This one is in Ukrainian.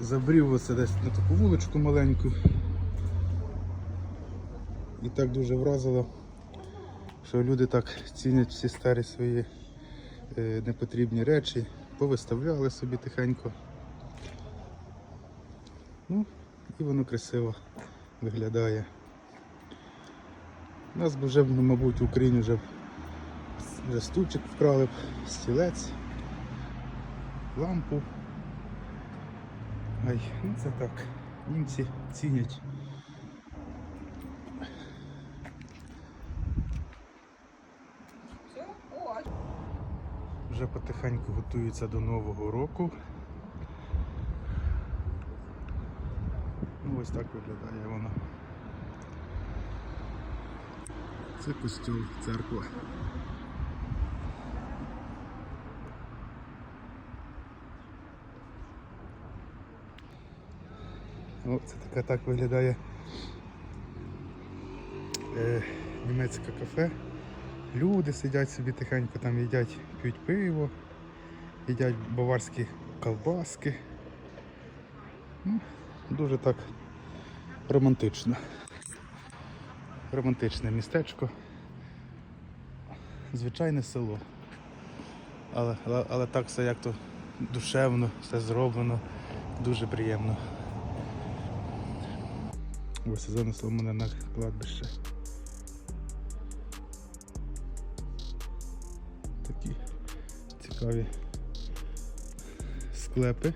Забрів оце десь на таку вуличку маленьку. І так дуже вразило, що люди так цінять всі старі свої е, непотрібні речі, повиставляли собі тихенько. Ну, і воно красиво виглядає. У нас би вже, мабуть, в Україні вже, вже стульчик вкрали б, стілець, лампу. Ай, ну це так. Німці цінять. Вже потихеньку готуються до Нового року. Ну ось так виглядає воно. Це костюм, церква. О, це така так виглядає е, німецьке кафе. Люди сидять собі тихенько там їдять, п'ють пиво, їдять баварські колбаски. Ну, дуже так романтично. Романтичне містечко. Звичайне село. Але, але, але так все як то душевно, все зроблено, дуже приємно. Ось занесло мене на кладбище. Такі цікаві склепи.